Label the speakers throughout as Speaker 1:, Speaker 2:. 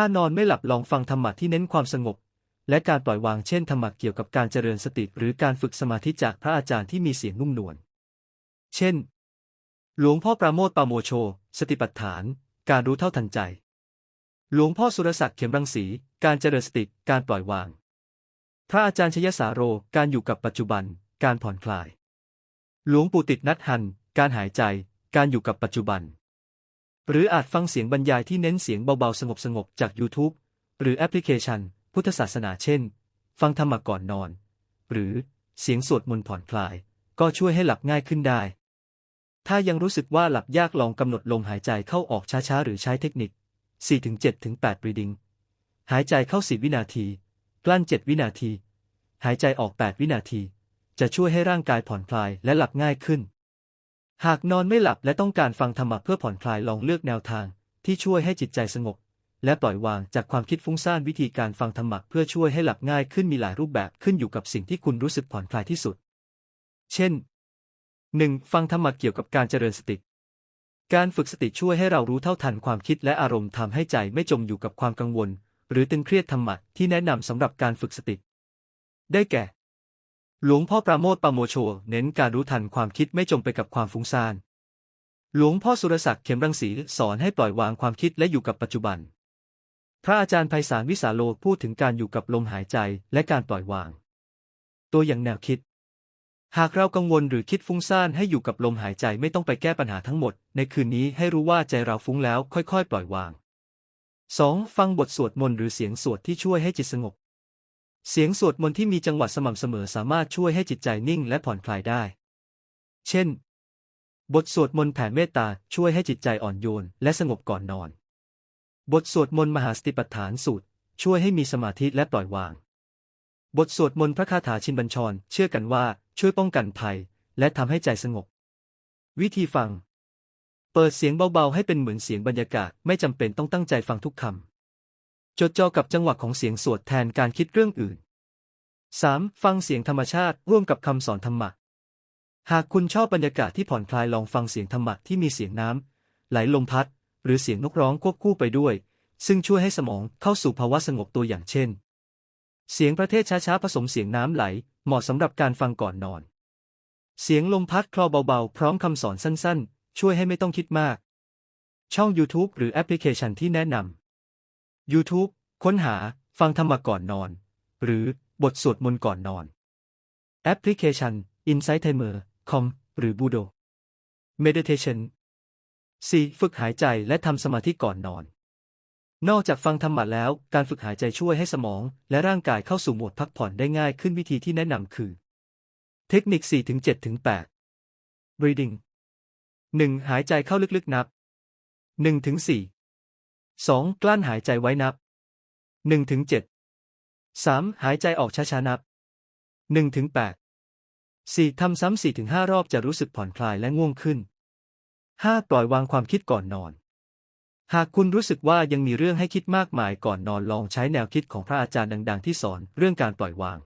Speaker 1: ถ้านอนไม่หลับลองฟังธรรมะที่เน้นความสงบ และการปล่อยวางเช่นธรรมะเกี่ยวกับการเจริญสติหรือการฝึกสมาธิจากพระอาจารย์ที่มีเสียงนุ่มนวล เช่น หลวงพ่อประโมทปาโมโช สติปัฏฐาน การรู้เท่าทันใจ หลวงพ่อสุรศักดิ์เข็มรังสี การเจริญสติ การปล่อยวาง พระอาจารย์ชยสาโร การอยู่กับปัจจุบัน การผ่อนคลาย หลวงปู่ติดนัดหัน การหายใจ การอยู่กับปัจจุบัน หรืออาจฟังเสียงบรรยายที่เน้นเสียงเบาๆ สงบๆ จาก YouTube หรือแอปพลิเคชัน พุทธศาสนาเช่น ฟังธรรมก่อนนอน หรือเสียงสวดมนต์ผ่อนคลาย ก็ช่วยให้หลับง่ายขึ้นได้ ถ้ายังรู้สึกว่าหลับยากลองกำหนดลมหายใจเข้าออกช้าๆ หรือใช้เทคนิค 4-7-8 reading หายใจเข้า 10 วินาที กลั้น 7 วินาที หายใจออก 8 วินาที จะช่วยให้ร่างกายผ่อนคลายและหลับง่ายขึ้น หากนอนไม่หลับและต้องการฟังธรรมะเพื่อผ่อนคลายลองเลือกแนวทาง ที่ช่วยให้จิตใจสงบ และปล่อยวางจากความคิดฟุ้งซ่านวิธีการฟังธรรมะเพื่อช่วยให้หลับง่ายขึ้นมีหลายรูปแบบขึ้นอยู่กับสิ่งที่คุณรู้สึกผ่อนคลายที่สุด เช่น 1. ฟังธรรมะเกี่ยวกับการเจริญสติ การฝึกสติช่วยให้เรารู้เท่าทันความคิดและอารมณ์ทำให้ใจไม่จมอยู่กับความกังวล หรือตึงเครียดธรรมะที่แนะนำสำหรับการฝึกสติ ได้แก่ หลวงพ่อปราโมทปาโมโช เน้นการรู้ทันความคิดไม่จมไปกับความฟุ้งซ่าน หลวงพ่อสุรศักดิ์เข็มรังสีสอนให้ปล่อยวางความคิดและอยู่กับปัจจุบัน พระอาจารย์ไพศาลวิสาโลพูดถึงการอยู่กับลมหายใจและการปล่อยวาง ตัวอย่างแนวคิด หากเรากังวลหรือคิดฟุ้งซ่านให้อยู่กับลมหายใจไม่ต้องไปแก้ปัญหาทั้งหมด ในคืนนี้ให้รู้ว่าใจเราฟุ้งแล้วค่อยๆ ปล่อยวาง 2. ฟังบทสวดมนต์หรือเสียงสวดที่ช่วยให้จิตสงบ เสียงสวดมนต์ที่มีจังหวะสม่ำเสมอสามารถช่วยให้จิตใจนิ่งและผ่อนคลายได้ เช่น บทสวดมนต์แผ่เมตตาช่วยให้จิตใจอ่อนโยนและสงบก่อนนอน บทสวดมนต์มหาสติปัฏฐานสูตร ช่วยให้มีสมาธิและปล่อยวาง บทสวดมนต์พระคาถาชินบัญชร เชื่อกันว่าช่วยป้องกันภัย และทำให้ใจสงบ วิธีฟัง เปิดเสียงเบาๆให้เป็นเหมือนเสียงบรรยากาศไม่จำเป็นต้องตั้งใจฟังทุกคำ จดจ่อกับจังหวะของเสียงสวดแทนการคิดเรื่องอื่น 3. ฟังเสียงธรรมชาติร่วมกับคำสอนธรรมะ หากคุณชอบบรรยากาศที่ผ่อนคลายลองฟังเสียงธรรมะที่มีเสียงน้ำไหลลมพัด หรือเสียงนกร้องควบคู่ไปด้วย ซึ่งช่วยให้สมองเข้าสู่ภาวะสงบตัวอย่างเช่น เสียงประเทศช้าๆผสมเสียงน้ำไหล เหมาะสำหรับการฟังก่อนนอน เสียงลมพัดคลอเบาๆ พร้อมคำสอนสั้นๆ ช่วยให้ไม่ต้องคิดมาก ช่อง YouTube หรือแอปพลิเคชันที่แนะนำ YouTube ค้นหา ฟังธรรมะก่อนนอน หรือบทสวดมนต์ก่อนนอน แอปพลิเคชัน Insight Timer com หรือ Budo Meditation 4. ฝึกหายใจและทำสมาธิก่อนนอน นอกจากฟังธรรมะแล้ว การฝึกหายใจช่วยให้สมอง และร่างกายเข้าสู่โหมดพักผ่อนได้ง่ายขึ้นวิธีที่แนะนำคือ เทคนิค 4-7-8 Breathing 1. หายใจเข้าลึกๆนับ 1-4 2. กลั้นหายใจไว้นับ 1-7 3. หายใจออกช้าๆนับ 1-8 4. ทำซ้ำ4-5รอบจะรู้สึกผ่อนคลายและง่วงขึ้น 5. ปล่อยวางความคิดก่อนนอน หากคุณรู้สึกว่ายังมีเรื่องให้คิดมากมายก่อนนอนลองใช้แนวคิดของพระอาจารย์ดัง ๆ ที่สอนเรื่องการปล่อยวาง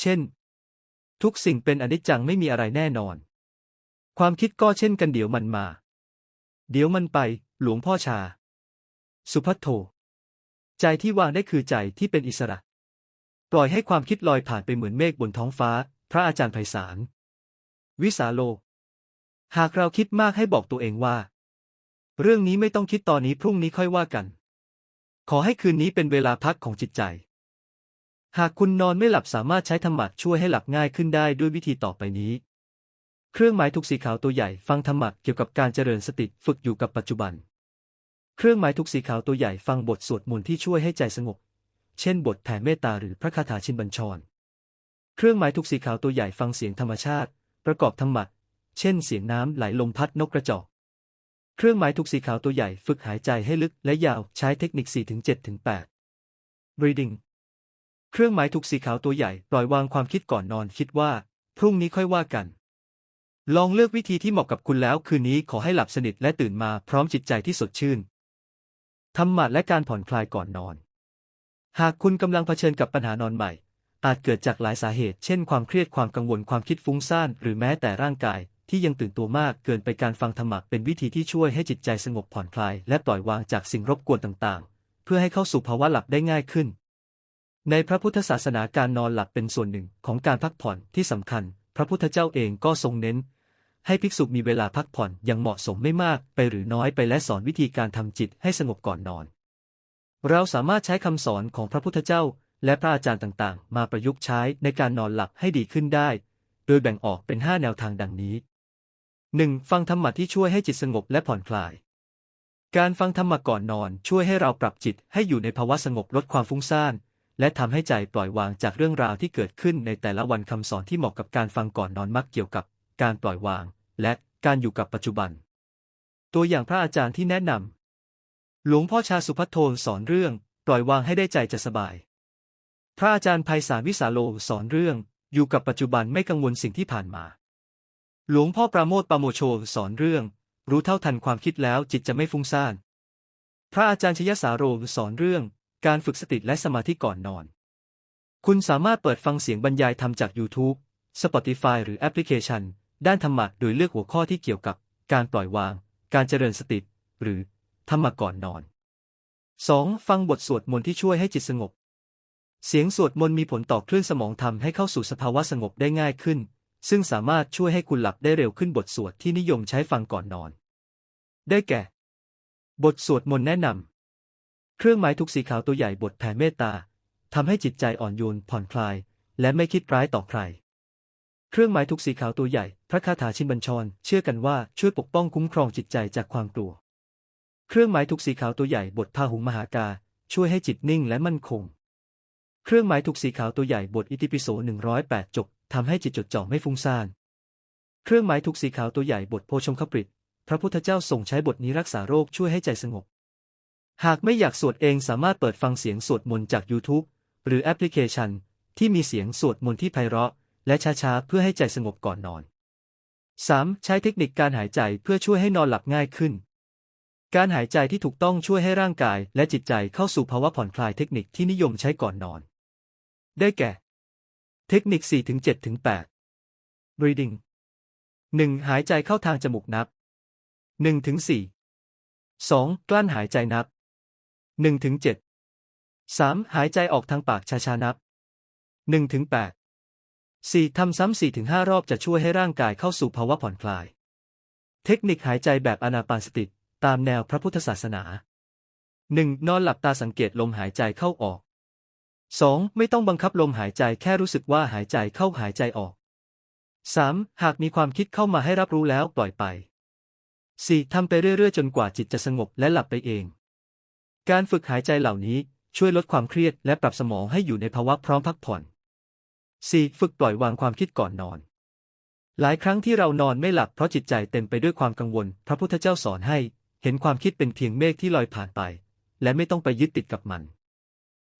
Speaker 1: เช่น ทุกสิ่งเป็นอนิจจังไม่มีอะไรแน่นอน ความคิดก็เช่นกันเดี๋ยวมันมา เดี๋ยวมันไป หลวงพ่อชา สุพัทโทใจที่วางได้คือใจที่เป็นอิสระ ปล่อยให้ความคิดลอยผ่านไปเหมือนเมฆบนท้องฟ้า พระอาจารย์ไพศาล วิสาโล หากเราคิดมากให้บอกตัวเองว่า เรื่องนี้ไม่ต้องคิดตอนนี้พรุ่งนี้ค่อยว่ากัน ขอให้คืนนี้เป็นเวลาพักของจิตใจ หากคุณนอนไม่หลับสามารถใช้ธรรมะช่วยให้หลับง่ายขึ้นได้ด้วยวิธีต่อไปนี้ เครื่องหมายทุกสีขาวตัวใหญ่ฟังธรรมะเกี่ยวกับการเจริญสติฝึกอยู่กับปัจจุบัน เครื่องหมายทุกสีขาวตัวใหญ่ฟังบทสวดมนต์ที่ช่วยให้ใจสงบ เช่นบทแผ่เมตตาหรือพระคาถาชินบัญชร เครื่องหมายทุกสีขาวตัวใหญ่ฟังเสียงธรรมชาติ ประกอบธรรมะเช่นเสียงน้ำไหลลมพัดนกกระจอก เครื่องหมายทุกสีขาวตัวใหญ่ฝึกหายใจให้ลึกและยาวใช้เทคนิค 4-7-8 Breathing เครื่องหมายทุกสีขาวตัวใหญ่ปล่อยวางความคิดก่อนนอนคิดว่า พรุ่งนี้ค่อยว่ากัน ลองเลือกวิธีที่เหมาะกับคุณแล้ว คืนนี้ขอให้หลับสนิทและตื่นมาพร้อมจิตใจที่สดชื่น ธรรมะและการผ่อนคลายก่อนนอน หากคุณกำลังเผชิญกับปัญหานอนใหม่ อาจเกิดจากหลายสาเหตุ เช่น ความเครียดความกังวลความคิดฟุ้งซ่านหรือแม้แต่ร่างกายที่ยังตื่นตัวมากเกินไปการฟังธรรมะเป็นวิธีที่ช่วยให้จิตใจสงบผ่อนคลาย และปล่อยวางจากสิ่งรบกวนต่างๆ เพื่อให้เข้าสู่ภาวะหลับได้ง่ายขึ้น ในพระพุทธศาสนาการนอนหลับเป็นส่วนหนึ่งของการพักผ่อนที่สำคัญ พระพุทธเจ้าเองก็ทรงเน้น ให้ภิกษุมีเวลาพักผ่อนอย่างเหมาะสมไม่มากไปหรือน้อยไปและสอนวิธีการทำจิตให้สงบก่อนนอน เราสามารถใช้คำสอนของพระพุทธเจ้า และพระอาจารย์ต่างๆ มาประยุกต์ใช้ในการนอนหลับให้ดีขึ้นได้ โดยแบ่งออกเป็น 5 แนวทางดังนี้ 1. ฟังธรรมะที่ช่วยให้จิตสงบและผ่อนคลาย การฟังธรรมะก่อนนอนช่วยให้เราปรับจิตให้อยู่ในภาวะสงบลดความฟุ้งซ่านและทำให้ใจปล่อยวางจากเรื่องราวที่เกิดขึ้นในแต่ละวันคำสอนที่เหมาะกับการฟังก่อนนอนมักเกี่ยวกับ การปล่อยวาง และการอยู่กับปัจจุบัน ตัวอย่างพระอาจารย์ที่แนะนำหลวงพ่อชาสุพัทโทสอนเรื่อง ปล่อยวางให้ได้ใจจะสบาย พระอาจารย์ไพศาลวิสาโลสอนเรื่อง อยู่กับปัจจุบันไม่กังวลสิ่งที่ผ่านมา หลวงพ่อปราโมทปราโมโชสอนเรื่อง รู้เท่าทันความคิดแล้วจิตจะไม่ฟุ้งซ่าน พระอาจารย์ชยสาโรสอนเรื่อง การฝึกสติและสมาธิก่อนนอน คุณสามารถเปิดฟังเสียงบรรยายธรรมจาก YouTube Spotify หรือแอปพลิเคชัน ด้านธรรมะโดยเลือกหัวข้อที่เกี่ยวกับการปล่อยวาง การเจริญสติ หรือธรรมะก่อนนอน 2. ฟังบทสวดมนต์ที่ช่วยให้จิตสงบ เสียงสวดมนต์มีผลต่อคลื่นสมองทำให้เข้าสู่สภาวะสงบได้ง่ายขึ้น ซึ่งสามารถช่วยให้คุณหลับได้เร็วขึ้นบทสวดที่นิยมใช้ฟังก่อนนอน ได้แก่ บทสวดมนต์แนะนำเครื่องหมายทุกสีขาวตัวใหญ่บทแผ่เมตตาทำให้จิตใจอ่อนโยนผ่อนคลาย และไม่คิดร้ายต่อใคร เครื่องหมายทุกสีขาวตัวใหญ่ พระคาถาชินบัญชร เชื่อกันว่าช่วยปกป้องคุ้มครองจิตใจจากความกลัว เครื่องหมายทุกสีขาวตัวใหญ่บทพาหุงมหากา ช่วยให้จิตนิ่งและมั่นคง เครื่องหมายทุกสีขาวตัวใหญ่บทอิติปิโส108จบทำให้จิตจดจ่อไม่ฟุ้งซ่าน เครื่องหมายทุกสีขาวตัวใหญ่บทโพชงคปริตพระพุทธเจ้าทรงใช้บทนี้รักษาโรคช่วยให้ใจสงบ หากไม่อยากสวดเองสามารถเปิดฟังเสียงสวดมนต์จาก YouTube หรือแอปพลิเคชัน ที่มีเสียงสวดมนต์ที่ไพเราะ และช้าๆ เพื่อให้ใจสงบก่อนนอน 3. ใช้เทคนิคการหายใจเพื่อช่วยให้นอนหลับง่ายขึ้น การหายใจที่ถูกต้องช่วยให้ร่างกายและจิตใจเข้าสู่ภาวะผ่อนคลายเทคนิคที่นิยมใช้ก่อนนอน ได้แก่ เทคนิค 4-7-8 breathing 1. หายใจเข้าทางจมูกนับ 1-4 2. กลั้นหายใจนับ 1-7 3. หายใจออกทางปากช้าๆนับ1ถึง8 4. ทำซ้ำ4ถึง5รอบจะช่วยให้ร่างกายเข้าสู่ภาวะผ่อนคลาย เทคนิคหายใจแบบอนาปานสติตามแนวพระพุทธศาสนา 1. นอนหลับตาสังเกตลมหายใจเข้าออก 2. ไม่ต้องบังคับลมหายใจแค่รู้สึกว่าหายใจเข้าหายใจออก 3. หากมีความคิดเข้ามาให้รับรู้แล้วปล่อยไป 4. ทำไปเรื่อยๆ จนกว่าจิตจะสงบและหลับไปเอง การฝึกหายใจเหล่านี้ช่วยลดความเครียดและปรับสมองให้อยู่ในภาวะพร้อมพักผ่อน 4. ฝึกปล่อยวางความคิดก่อนนอน หลายครั้งที่เรานอนไม่หลับเพราะจิตใจเต็มไปด้วยความกังวล พระพุทธเจ้าสอนให้ เห็นความคิดเป็นเพียงเมฆที่ลอยผ่านไป และไม่ต้องไปยึดติดกับมัน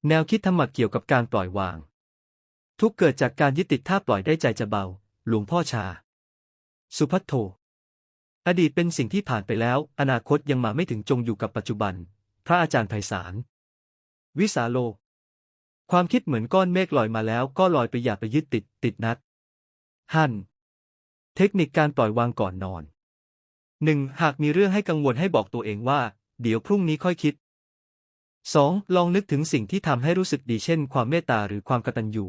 Speaker 1: แนวคิดธรรมะเกี่ยวกับการปล่อยวาง ทุกเกิดจากการยึดติดถ้าปล่อยได้ใจจะเบา หลวงพ่อชา สุพัทโท อดีตเป็นสิ่งที่ผ่านไปแล้ว อนาคตยังมาไม่ถึงจงอยู่กับปัจจุบัน พระอาจารย์ไพศาล วิสาโล ความคิดเหมือนก้อนเมฆลอยมาแล้วก็ลอยไปอย่าไปยึดติด ติดนัด หันเทคนิคการปล่อยวางก่อนนอน 1. หากมีเรื่องให้กังวลให้บอกตัวเองว่า เดี๋ยวพรุ่งนี้ค่อยคิด 2. ลองนึกถึงสิ่งที่ทำให้รู้สึกดีเช่น ความเมตตาหรือความกตัญญู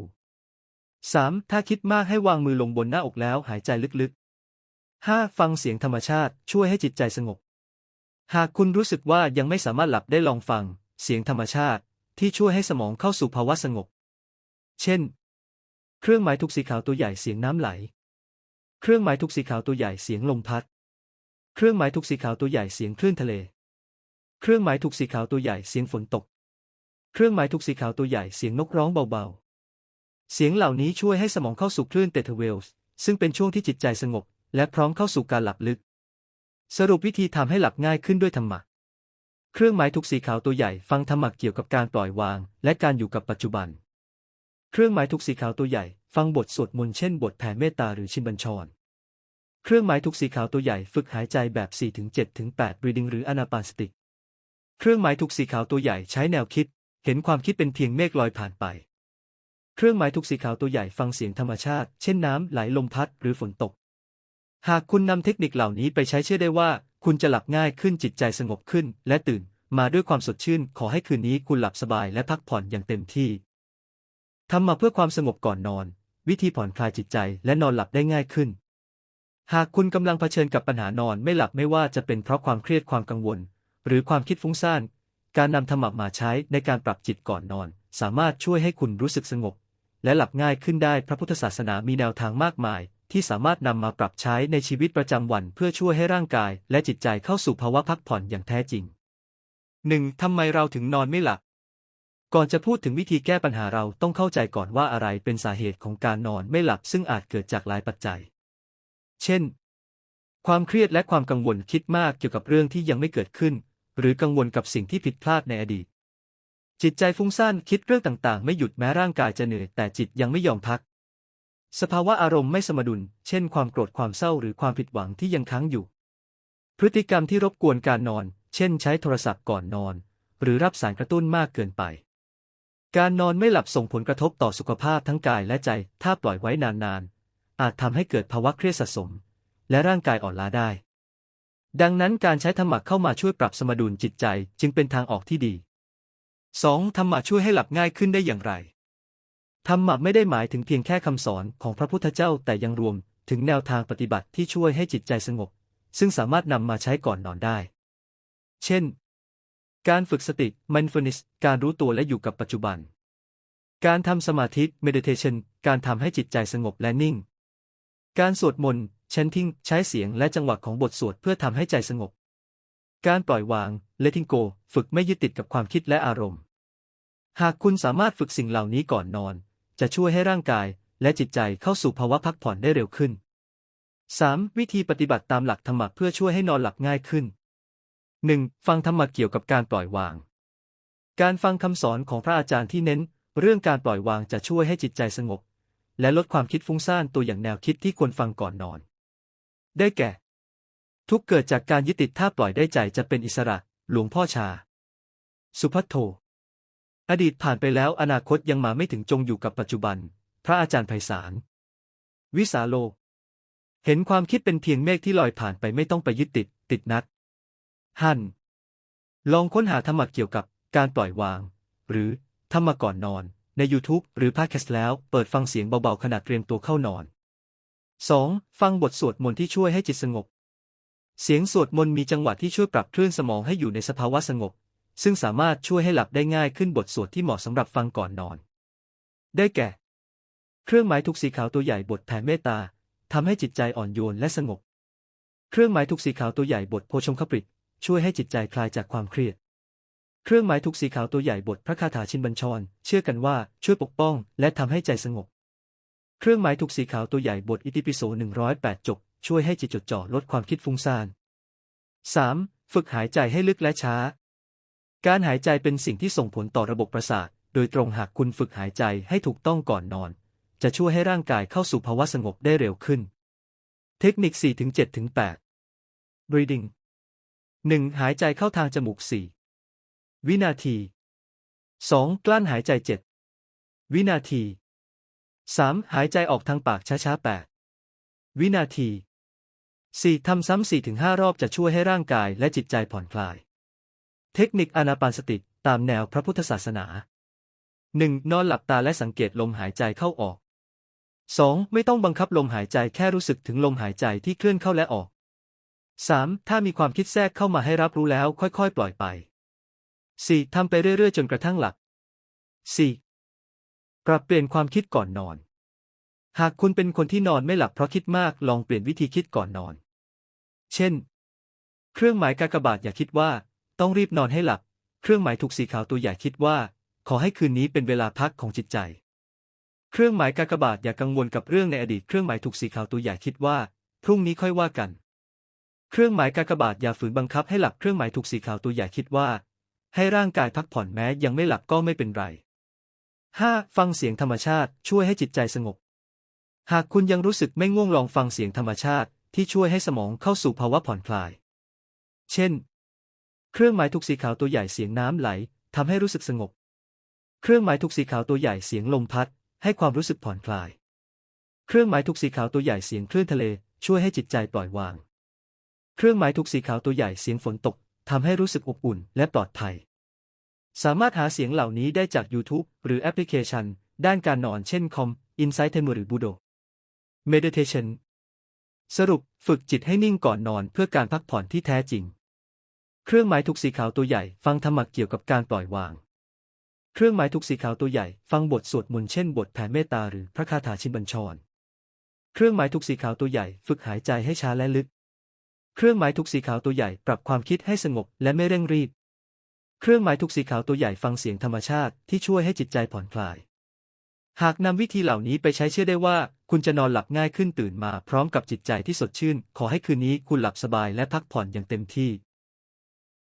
Speaker 1: 3. ถ้าคิดมากให้วางมือลงบนหน้าอกแล้วหายใจลึกๆ 5. ฟังเสียงธรรมชาติช่วยให้จิตใจสงบ หากคุณรู้สึกว่ายังไม่สามารถหลับได้ลองฟัง เสียงธรรมชาติ ที่ช่วยให้สมองเข้าสู่ภาวะสงบ เช่น เครื่องหมายทุกสีขาวตัวใหญ่เสียงน้ำไหล เครื่องหมายทุกสีขาวตัวใหญ่เสียงลมพัด เครื่องหมายทุกสีขาวตัวใหญ่เสียงคลื่นทะเล เครื่องหมายทุกสีขาวตัวใหญ่เสียงฝนตก เครื่องหมายทุกสีขาวตัวใหญ่เสียงนกร้องเบาๆ เสียงเหล่านี้ช่วยให้สมองเข้าสู่คลื่นเตทเวลส์ซึ่งเป็นช่วงที่จิตใจสงบ และพร้อมเข้าสู่การหลับลึก สรุปวิธีทำให้หลับง่ายขึ้นด้วยธรรมะ เครื่องหมายทุกสีขาวตัวใหญ่ฟังธรรมะเกี่ยวกับการปล่อยวาง และการอยู่กับปัจจุบัน เครื่องหมายทุกสีขาวตัวใหญ่ ฟังบทสวดมนต์เช่นบทแผ่เมตตาหรือชินบัญชร เครื่องหมายทุกสีขาวตัวใหญ่ฝึกหายใจแบบ 4-7-8 reading หรืออนาปานสติ เครื่องหมายทุกสีขาวตัวใหญ่ใช้แนวคิด เห็นความคิดเป็นเพียงเมฆลอยผ่านไป เครื่องหมายทุกสีขาวตัวใหญ่ฟังเสียงธรรมชาติ เช่นน้ำไหลลมพัดหรือฝนตก หากคุณนำเทคนิคเหล่านี้ไปใช้เชื่อได้ว่า คุณจะหลับง่ายขึ้นจิตใจสงบขึ้น และตื่นมาด้วยความสดชื่น ขอให้คืนนี้คุณหลับสบายและพักผ่อนอย่างเต็มที่ทำมาเพื่อความสงบก่อนนอน วิธีผ่อนคลายจิตใจและนอนหลับได้ง่ายขึ้น หากคุณกำลังเผชิญกับปัญหานอนไม่หลับไม่ว่าจะเป็นเพราะความเครียดความกังวล หรือความคิดฟุ้งซ่าน การนำธรรมะมาใช้ในการปรับจิตก่อนนอน สามารถช่วยให้คุณรู้สึกสงบ และหลับง่ายขึ้นได้พระพุทธศาสนามีแนวทางมากมาย ที่สามารถนำมาปรับใช้ในชีวิตประจำวันเพื่อช่วยให้ร่างกาย และจิตใจเข้าสู่ภาวะพักผ่อนอย่างแท้จริง 1. ทำไมเราถึงนอนไม่หลับ ก่อนจะพูดถึงวิธีแก้ปัญหาเราต้องเข้าใจก่อนว่าอะไรเป็นสาเหตุของการนอนไม่หลับ ซึ่งอาจเกิดจากหลายปัจจัย เช่น ความเครียดและความกังวลคิดมากเกี่ยวกับเรื่องที่ยังไม่เกิดขึ้น หรือกังวลกับสิ่งที่ผิดพลาดในอดีตจิตใจฟุ้งซ่านคิดเรื่องต่างๆ ไม่หยุดแม้ร่างกายจะเหนื่อยแต่จิตยังไม่ยอมพัก สภาวะอารมณ์ไม่สมดุล เช่นความโกรธความเศร้าหรือความผิดหวังที่ยังค้างอยู่ พฤติกรรมที่รบกวนการนอน เช่น ใช้โทรศัพท์ก่อนนอน หรือรับสารกระตุ้นมากเกินไป การนอนไม่หลับส่งผลกระทบต่อสุขภาพทั้งกายและใจ ถ้าปล่อยไว้นานๆ อาจทำให้เกิดภาวะเครียดสะสม และร่างกายอ่อนล้าได้ ดังนั้นการใช้ธรรมะเข้ามาช่วยปรับสมดุลจิตใจจึงเป็นทางออกที่ดี 2. ธรรมะช่วยให้หลับง่ายขึ้นได้อย่างไร ธรรมะไม่ได้หมายถึงเพียงแค่คำสอนของพระพุทธเจ้าแต่ยังรวมถึงแนวทางปฏิบัติที่ช่วยให้จิตใจสงบ ซึ่งสามารถนำมาใช้ก่อนนอนได้ เช่น การฝึกสติ mindfulness การรู้ตัวและอยู่กับปัจจุบัน การทำสมาธิ meditation การทำให้จิตใจสงบและนิ่ง การสวดมนต์ chanting ใช้เสียงและจังหวะของบทสวดเพื่อทำให้ใจสงบ การปล่อยวาง letting go ฝึกไม่ยึดติดกับความคิดและอารมณ์ หากคุณสามารถฝึกสิ่งเหล่านี้ก่อนนอน จะช่วยให้ร่างกายและจิตใจเข้าสู่ภาวะพักผ่อนได้เร็วขึ้น 3. วิธีปฏิบัติตามหลักธรรมะเพื่อช่วยให้นอนหลับง่ายขึ้น 1. ฟังธรรมะเกี่ยวกับการปล่อยวาง การฟังคำสอนของพระอาจารย์ที่เน้น เรื่องการปล่อยวางจะช่วยให้จิตใจสงบ และลดความคิดฟุ้งซ่านตัวอย่างแนวคิดที่ควรฟังก่อนนอน ได้แก่ ทุกเกิดจากการยึดติดถ้าปล่อยได้ใจจะเป็นอิสระ หลวงพ่อชา สุพัทโท อดีตผ่านไปแล้วอนาคตยังมาไม่ถึงจงอยู่กับปัจจุบัน พระอาจารย์ไพศาล วิสาโล เห็นความคิดเป็นเพียงเมฆที่ลอยผ่านไปไม่ต้องไปยึดติด ติดนัดฮัน ลองค้นหาธรรมะเกี่ยวกับการปล่อยวาง หรือธรรมะก่อนนอน ใน YouTube หรือพ o ดแคสต์แล้วเปิดฟังเสียงเบาๆขณะเตรียมตัวเข้านอน 2. ฟังบทสวดมนต์ที่ช่วยให้จิตสงบ เสียงสวดมนต์มีจังหวะที่ช่วยปรับคลื่นสมองให้อยู่ในสภาวะสงบ ซึ่งสามารถช่วยให้หลับได้ง่ายขึ้นบทสวดที่เหมาะสำหรับฟังก่อนนอน ได้แก่ เครื่องหมายทุกสีขาวตัวใหญ่บทแผ่เมตตาทำให้จิตใจอ่อนโยนและสงบ เครื่องหมายทุกสีขาวตัวใหญ่บทโพชงคปริตช่วยให้จิตใจคลายจากความเครียด เครื่องหมายทุกสีขาวตัวใหญ่บทพระคาถาชินบัญชร เชื่อกันว่าช่วยปกป้องและทำให้ใจสงบ เครื่องหมายทุกสีขาวตัวใหญ่บทอิติปิโส108 จบ ช่วยให้จิตจดจ่อลดความคิดฟุ้งซ่าน 3. ฝึกหายใจให้ลึกและช้า การหายใจเป็นสิ่งที่ส่งผลต่อระบบประสาท โดยตรงหากคุณฝึกหายใจให้ถูกต้องก่อนนอน จะช่วยให้ร่างกายเข้าสู่ภาวะสงบได้เร็วขึ้น เทคนิค 4-7-8 breathing หนึ่งหายใจเข้าทางจมูกสี่วินาทีสองกลั้นหายใจเจ็ดวินาทีสามหายใจออกทางปากช้าๆแปดวินาทีสี่ทำซ้ำสี่ถึงห้ารอบจะช่วยให้ร่างกายและจิตใจผ่อนคลาย เทคนิคอนาปานสติตามแนวพระพุทธศาสนาหนึ่งนอนหลับตาและสังเกตลมหายใจเข้าออกสองไม่ต้องบังคับลมหายใจแค่รู้สึกถึงลมหายใจที่เคลื่อนเข้าและออก 3. ถ้ามีความคิดแทรกเข้ามาให้รับรู้แล้วค่อยๆ ปล่อยไป 4. ทำไปเรื่อยๆ จนกระทั่งหลับ 4. ปรับเปลี่ยนความคิดก่อนนอน หากคุณเป็นคนที่นอนไม่หลับเพราะคิดมากลองเปลี่ยนวิธีคิดก่อนนอน เช่น เครื่องหมายกากบาทอย่าคิดว่า ต้องรีบนอนให้หลับ เครื่องหมายถูกสีขาวตัวใหญ่คิดว่า ขอให้คืนนี้เป็นเวลาพักของจิตใจ เครื่องหมายกากบาทอย่ากังวลกับเรื่องในอดีต เครื่องหมายถูกสีขาวตัวใหญ่คิดว่า พรุ่งนี้ค่อยว่ากัน เครื่องหมายกากบาทอย่าฝืนบังคับให้หลับ เครื่องหมายถูกสีขาวตัวใหญ่คิดว่า ให้ร่างกายพักผ่อนแม้ยังไม่หลับก็ไม่เป็นไร 5. ฟังเสียงธรรมชาติช่วยให้จิตใจสงบ หากคุณยังรู้สึกไม่ง่วงลองฟังเสียงธรรมชาติที่ช่วยให้สมองเข้าสู่ภาวะผ่อนคลาย เช่น เครื่องหมายถูกสีขาวตัวใหญ่เสียงน้ำไหลทำให้รู้สึกสงบ เครื่องหมายถูกสีขาวตัวใหญ่เสียงลมพัด ให้ความรู้สึกผ่อนคลาย เครื่องหมายถูกสีขาวตัวใหญ่เสียงคลื่นทะเล ช่วยให้จิตใจปล่อยวาง เครื่องหมายทุกสีขาวตัวใหญ่เสียงฝนตกทำให้รู้สึกอบอุ่นและปลอดภัย สามารถหาเสียงเหล่านี้ได้จาก YouTube หรือแอปพลิเคชัน ด้านการนอนเช่นคอม Insight Timer หรือ Budo Meditation สรุปฝึกจิตให้นิ่งก่อนนอนเพื่อการพักผ่อนที่แท้จริง เครื่องหมายถูกสีขาวตัวใหญ่ฟังธรรมะเกี่ยวกับการปล่อยวาง เครื่องหมายถูกสีขาวตัวใหญ่ ฟังบทสวดมนต์เช่นบทแผ่เมตตาหรือพระคาถาชินบัญชร เครื่องหมายถูกสีขาวตัวใหญ่ ฝึกหายใจให้ช้าและลึก เครื่องหมายถูกสีขาวตัวใหญ่ปรับความคิดให้สงบและไม่เร่งรีบ เครื่องหมายถูกสีขาวตัวใหญ่ฟังเสียงธรรมชาติที่ช่วยให้จิตใจผ่อนคลาย หากนำวิธีเหล่านี้ไปใช้เชื่อได้ว่า คุณจะนอนหลับง่ายขึ้นตื่นมาพร้อมกับจิตใจที่สดชื่น ขอให้คืนนี้คุณหลับสบายและพักผ่อนอย่างเต็มที่